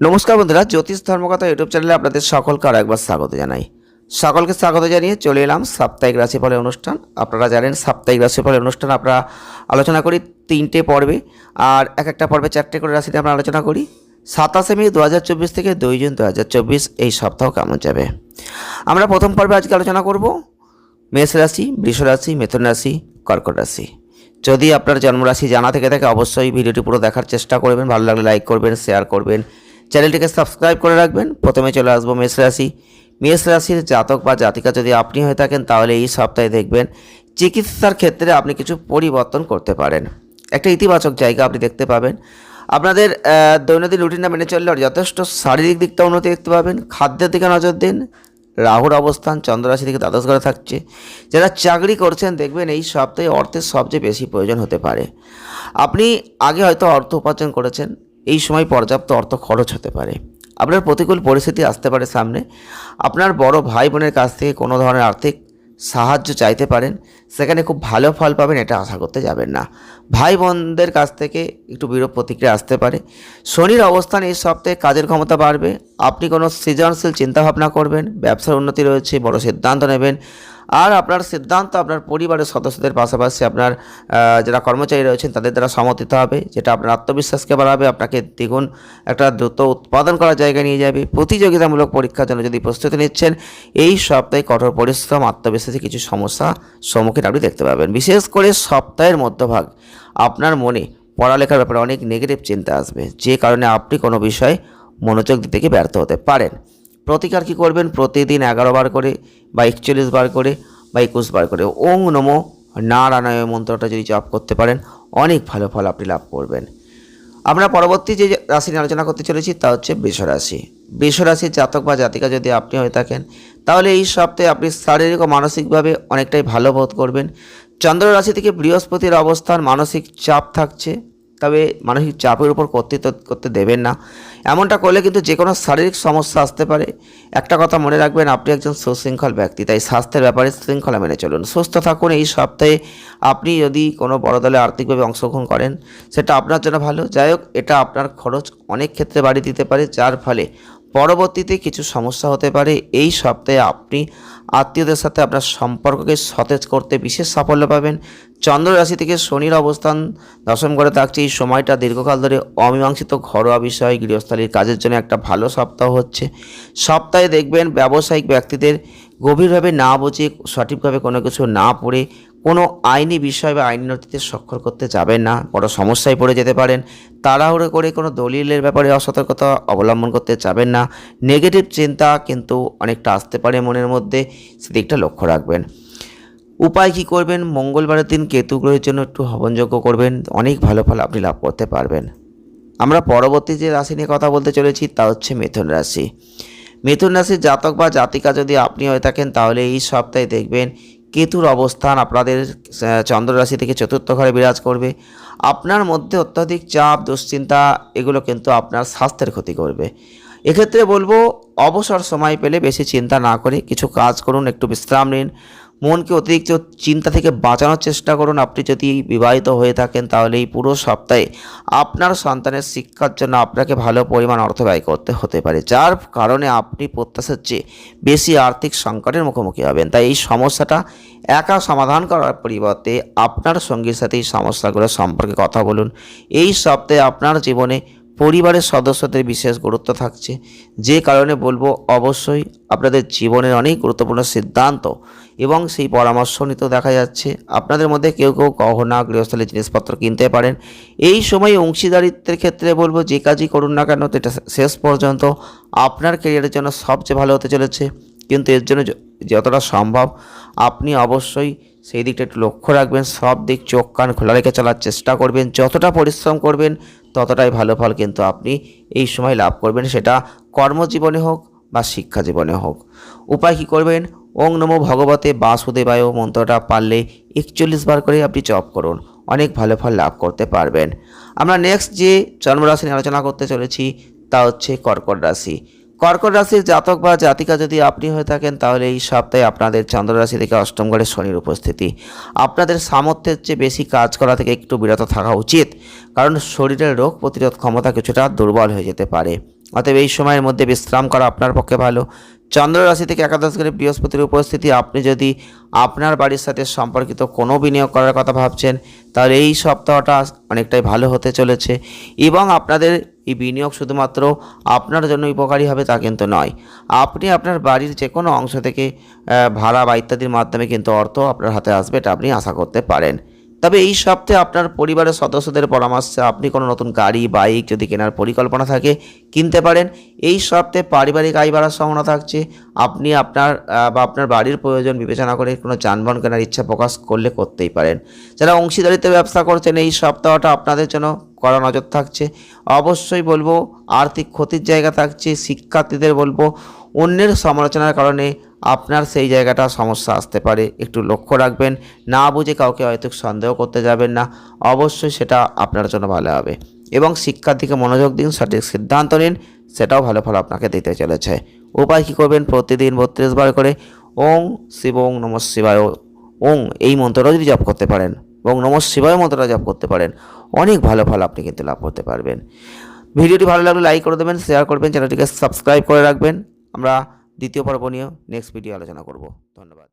নমস্কার বন্ধুরা, জ্যোতিষ ধর্মকথা ইউটিউব চ্যানেলে আপনাদের সকলকে আর একবার স্বাগত জানাই। সকলকে স্বাগত জানিয়ে চলে এলাম সাপ্তাহিক রাশিফলের অনুষ্ঠান। আপনারা জানেন সাপ্তাহিক রাশিফলের অনুষ্ঠান আমরা আলোচনা করি তিনটে পর্বে, আর এক একটা পর্বে চারটে করে রাশিতে আমরা আলোচনা করি। সাতাশে মে দু হাজার চব্বিশ থেকে দুই জুন দু হাজার চব্বিশ এই সপ্তাহ কেমন যাবে? আমরা প্রথম পর্বে আজকে আলোচনা করব মেষ রাশি, বৃষ রাশি, মিথুন রাশি, কর্কট রাশি। যদি আপনার জন্মরাশি জানা থেকে থাকে, অবশ্যই ভিডিওটি পুরো দেখার চেষ্টা করবেন, ভালো লাগলে লাইক করবেন, শেয়ার করবেন চ্যানেলটিকে সাবস্ক্রাইব করে রাখবেন। প্রথমে চলে আসব মেষ রাশি। মেষ রাশির জাতক বা জাতিকা যদি আপনি হয়ে থাকেন, তাহলে এই সপ্তাহে দেখবেন চিকিৎসার ক্ষেত্রে আপনি কিছু পরিবর্তন করতে পারেন। একটা ইতিবাচক জায়গা আপনি দেখতে পাবেন। আপনাদের দৈনন্দিন রুটিনটা মেনে চললে যথেষ্ট শারীরিক দিকটা উন্নতি দেখতে পাবেন। খাদ্যের দিকে নজর দিন। রাহুর অবস্থান চন্দ্ররাশি থেকে দ্বাদশ ঘরে থাকছে। যারা চাকরি করছেন, দেখবেন এই সপ্তাহে অর্থের সবচেয়ে বেশি প্রয়োজন হতে পারে। আপনি আগে হয়তো অর্থ উপার্জন করেছেন এই সময় পর্যাপ্ত অর্থ খরচ হতে পারে। আপনার প্রতিকূল পরিস্থিতি আসতে পারে সামনে। আপনার বড় ভাই বোনের কাছ থেকে কোনো ধরনের আর্থিক সাহায্য চাইতে পারেন। সেখানে খুব ভালো ফল পাবেন এটা আশা করতে যাবেন না। ভাই বোনদের কাছ থেকে একটু বিরূপ প্রতিক্রিয়া আসতে পারে। শনির অবস্থান এই সপ্তাহে কাজের ক্ষমতা বাড়বে। আপনি কোনো সৃজনশীল চিন্তাভাবনা করবেন। ব্যবসার উন্নতি রয়েছে, বড় সিদ্ধান্ত নেবেন। আর আপনার সিদ্ধান্ত আপনার পরিবারের সদস্যদের পাশাপাশি আপনার যারা কর্মচারী রয়েছেন তাদের দ্বারা সমর্থিত হবে, যেটা আপনার আত্মবিশ্বাসকে বাড়াবে, আপনাকে দ্বিগুণ একটা দ্রুত উৎপাদন করার জায়গায় নিয়ে যাবে। প্রতিযোগিতামূলক পরীক্ষার জন্য যদি প্রস্তুতি নিচ্ছেন, এই সপ্তাহে কঠোর পরিশ্রম, আত্মবিশ্বাসে কিছু সমস্যা সম্মুখীন আপনি দেখতে পাবেন। বিশেষ করে সপ্তাহের মধ্যভাগ আপনার মনে পড়ালেখার ব্যাপারে অনেক নেগেটিভ চিন্তা আসবে, যে কারণে আপনি কোনো বিষয়ে মনোযোগ দিতে গিয়ে ব্যর্থ হতে পারেন। প্রতিকার কী করবেন? প্রতিদিন এগারো বার করে বা একচল্লিশ বার করে বা একুশ বার করে। ওং নমো নারায়ণ মন্ত্রটা যদি জপ করতে পারেন, অনেক ভালো ফল আপনি লাভ করবেন। আমরা পরবর্তী যে রাশি নিয়ে আলোচনা করতে চলেছি তা হচ্ছে বৃষ রাশি বৃষ রাশির জাতক বা জাতিকা যদি আপনি হয়ে থাকেন, তাহলে এই সপ্তাহে আপনি শারীরিক ও মানসিকভাবে অনেকটাই ভালো বোধ করবেন। চন্দ্র রাশি থেকে বৃহস্পতির অবস্থান মানসিক চাপ থাকছে। তবে মানসিক চাপের উপর কর্তৃত্ব করতে দেবেন না। এমনটা করলে কিন্তু যে কোনো শারীরিক সমস্যা আসতে পারে। একটা কথা মনে রাখবেন, আপনি একজন সুশৃঙ্খল ব্যক্তি, তাই স্বাস্থ্যের ব্যাপারে শৃঙ্খলা মেনে চলুন। সুস্থ থাকুন, এই সপ্তাহে আপনি যদি কোনো বড় দলে আর্থিকভাবে অংশগ্রহণ করেন, সেটা আপনার জন্য ভালো। যাই হোক, এটা আপনার খরচ অনেক ক্ষেত্রে বাড়িয়ে দিতে পারে, যার ফলে পরবর্তীতে কিছু সমস্যা হতে পারে। এই সপ্তাহে আপনি আত্মীয়দের সাথে আপনার সম্পর্ককে সতেজ করতে বিশেষ সাফল্য পাবেন। চন্দ্র রাশি থেকে শনির অবস্থান দশম ঘরে থাকছে। এই সময়টা দীর্ঘকাল ধরে অমীমাংসিত ঘরোয়া বিষয়। গৃহস্থালীর কাজের জন্য একটা ভালো সপ্তাহ হচ্ছে। সপ্তাহে দেখবেন ব্যবসায়িক ব্যক্তিদের গভীরভাবে না বুঝে, সঠিকভাবে কোনো কিছু না পড়ে কোনো আইনি বিষয় বা আইনি নথিতে স্বাক্ষর করতে যাবেন না। বড় সমস্যায় পড়ে যেতে পারেন। তাড়াহুড়ো করে কোনো দলিলের ব্যাপারে অসতর্কতা অবলম্বন করতে যাবেন না। নেগেটিভ চিন্তা কিন্তু অনেকটা আসতে পারে মনের মধ্যে। সেদিকটা লক্ষ্য রাখবেন। উপায় কি করবেন? মঙ্গলবারের দিন কেতু গ্রহের জন্য একটু হবনযোগ্য করবেন। অনেক ভালো ফল আপনি লাভ করতে পারবেন। আমরা পরবর্তী যে রাশি নিয়ে কথা বলতে চলেছি, তা হচ্ছে মিথুন রাশি। মিথুন রাশির জাতক বা জাতিকা যদি আপনি হয়ে থাকেন, তাহলে এই সপ্তাহে দেখবেন কেতুর অবস্থান আপনাদের চন্দ্ররাশি চন্দ্র রাশি থেকে চতুর্থ ঘরে বিরাজ করবে। আপনার মধ্যে অত্যাধিক চাপ, দুশ্চিন্তা, এগুলো কিন্তু আপনার স্বাস্থ্যের ক্ষতি করবে। এক্ষেত্রে বলব, অবসর সময় পেলে বেশি চিন্তা না করে কিছু কাজ করুন, একটু বিশ্রাম নিন। মনকে অতিরিক্ত চিন্তা থেকে বাঁচানোর চেষ্টা করুন। আপনি যদি বিবাহিত হয়ে থাকেন, তাহলে এই পুরো সপ্তাহে আপনার সন্তানের শিক্ষার জন্য আপনাকে ভালো পরিমাণ অর্থ ব্যয় করতে হতে পারে। যার কারণে আপনি প্রত্যাশার চেয়ে বেশি আর্থিক সংকটের মুখোমুখি হবেন। তাই এই সমস্যাটা একা সমাধান করার পরিবর্তে আপনার সঙ্গীর সাথে এই সমস্যাগুলো সম্পর্কে কথা বলুন। এই সপ্তাহে আপনার জীবনে পরিবারের সদস্যদের বিশেষ গুরুত্ব থাকছে। যে কারণে বলব, অবশ্যই আপনাদের জীবনের অনেক গুরুত্বপূর্ণ সিদ্ধান্ত এবং সেই পরামর্শ নিতেও দেখা যাচ্ছে। আপনাদের মধ্যে কেউ কেউ গহনা গৃহস্থলীর জিনিসপত্র কিনতে পারেন। এই সময় অংশীদারিত্বের ক্ষেত্রে বলব, যে কাজই করুন না কেন এটা শেষ পর্যন্ত আপনার ক্যারিয়ারের জন্য সবচেয়ে ভালো হতে চলেছে। কিন্তু এর জন্য যতটা সম্ভব আপনি অবশ্যই সেই দিকটা একটু লক্ষ্য রাখবেন। সব দিক চোখ কান খোলা রেখে চলার চেষ্টা করবেন। যতটা পরিশ্রম করবেন, ততটাই ভালো ফল কিন্তু আপনি এই সময় লাভ করবেন। সেটা কর্মজীবনে হোক বা শিক্ষা জীবনে হোক। উপায় কী করবেন? ওং নমো ভগবতে বাসুদেবায় মন্ত্রটা পারলে একচল্লিশ বার করে আপনি জপ করুন। অনেক ভালো ফল লাভ করতে পারবেন। আমরা নেক্সট যে জন্মরাশি নিয়ে আলোচনা করতে চলেছি, তা হচ্ছে কর্কট রাশি। কর্কট রাশির জাতক বা জাতিকা যদি আপনি হয়ে থাকেন, তাহলে এই সপ্তাহে আপনাদের চন্দ্র রাশি থেকে অষ্টম ঘরে শনির উপস্থিতি। আপনাদের সামর্থ্যের চেয়ে বেশি কাজ করা থেকে একটু বিরত থাকা উচিত, কারণ শরীরের রোগ প্রতিরোধ ক্ষমতা কিছুটা দুর্বল হয়ে যেতে পারে। অতএব এই সময়ের মধ্যে বিশ্রাম করা আপনার পক্ষে ভালো। চন্দ্র রাশি থেকে একাদশ ঘরে বৃহস্পতির উপস্থিতি, আপনি যদি আপনার বাড়ির সাথে সম্পর্কিত কোনো বিনিয়োগ করার কথা ভাবছেন, তাহলে এই সপ্তাহটা অনেকটাই ভালো হতে চলেছে। এবং আপনাদের এই বিনিয়োগ শুধুমাত্র আপনার জন্য উপকারী হবে তা কিন্তু নয়। আপনি আপনার বাড়ির যে কোনো অংশ থেকে ভাড়া বা ইত্যাদির মাধ্যমে কিন্তু অর্থ আপনার হাতে আসবে এটা আপনি আশা করতে পারেন। তবে এই সপ্তাহে আপনার পরিবারের সদস্যদের পরামর্শে আপনি কোনো নতুন গাড়ি, বাইক যদি কেনার পরিকল্পনা থাকে, কিনতে পারেন। এই সপ্তাহে পারিবারিক আয় বাড়ার সম্ভাবনা থাকছে। আপনি আপনার বা আপনার বাড়ির প্রয়োজন বিবেচনা করে কোনো যানবাহন কেনার ইচ্ছা প্রকাশ করলে করতেই পারেন। যারা অংশীদারিত্বে ব্যবসা করছেন এই সপ্তাহটা আপনাদের জন্য কড়া নজর থাকছে। অবশ্যই বলব, আর্থিক ক্ষতির জায়গা থাকছে, শিক্ষার্থীদের বলব, অন্যের সমালোচনার কারণে আপনার সেই জায়গাটা সমস্যা আসতে পারে। একটু লক্ষ্য রাখবেন, না বুঝে কাউকে হয়তো সন্দেহ করতে যাবেন না। অবশ্যই সেটা আপনার জন্য ভালো হবে। এবং শিক্ষার দিকে মনোযোগ দিন, সঠিক সিদ্ধান্ত নিন, সেটাও ভালো ফল আপনাকে দিতে চলেছে। উপায় কী করবেন? প্রতিদিন বত্রিশ বার করে ওং শিব ওং নম শিবায়। ওং, এই মন্ত্রটা যদি জপ করতে পারেন এবং নম শিবায় মন্ত্রটা জপ করতে পারেন। অনেক ভালো ফল আপনি কিন্তু লাভ করতে পারবেন। ভিডিওটি ভালো লাগলে লাইক করে দেবেন শেয়ার করবেন চ্যানেলটিকে সাবস্ক্রাইব করে রাখবেন। আমরা দ্বিতীয় পর্ব নিয়ে নেক্সট ভিডিও আলোচনা করব। ধন্যবাদ।